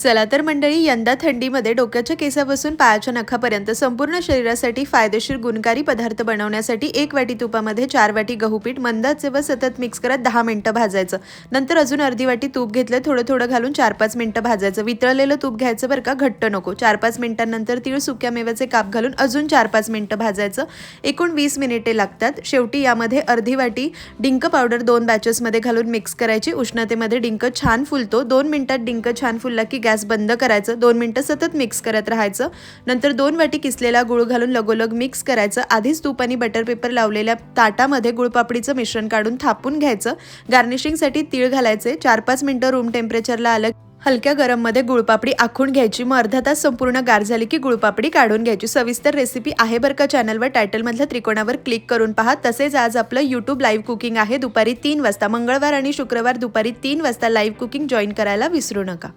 चला तर मंडळी यंदा थंडीमध्ये डोक्याच्या केसापासून पायाच्या नखापर्यंत संपूर्ण शरीरासाठी फायदेशीर गुणकारी पदार्थ बनवण्यासाठी एक वाटी तुपामध्ये चार वाटी गहू पीठ मंदाचे व सतत मिक्स करत दहा मिनिटं भाजायचं. नंतर अजून अर्धी वाटी तूप घेतलं थोडं थोडं घालून चार पाच मिनिटं भाजायचं. वितळलेलं तूप घ्यायचं बरं का घट्ट नको. चार पाच मिनिटांनंतर तीळ सुक्या मेव्याचे काप घालून अजून चार पाच मिनिटं भाजायचं. एकूण वीस मिनिटे लागतात. शेवटी यामध्ये अर्धी वाटी डिंक पावडर दोन बॅचेसमध्ये घालून मिक्स करायची. उष्णतेमध्ये डिंक छान फुलतो. दोन मिनिटात डिंक छान फुलला की गॅस बंद करायचं दोन मिनटं सतत मिक्स करत राहायचं नंतर दोन वाटी किसलेला गुळ घालून लगोलग मिक्स करायचं आधीच तूप आणि बटर पेपर लावलेल्या ताटामध्ये गुळपापडीचं मिश्रण काढून थापून घ्यायचं गार्निशिंगसाठी तीळ घालायचे चार पाच मिनटं रूम टेम्परेचरला आलं हलक्या गरममध्ये गुळपापडी आखून घ्यायची. मग अर्धा तास संपूर्ण गार झाली की गुळपापडी काढून घ्यायची. सविस्तर रेसिपी आहे बरं का चॅनलवर टायटलमधल्या त्रिकोणावर क्लिक करून पहा. तसेच आज आपलं यूट्यूब लाईव्ह कुकिंग आहे. दुपारी तीन वाजता मंगळवार आणि शुक्रवार दुपारी तीन वाजता लाईव्ह कुकिंग जॉईन करायला विसरू नका.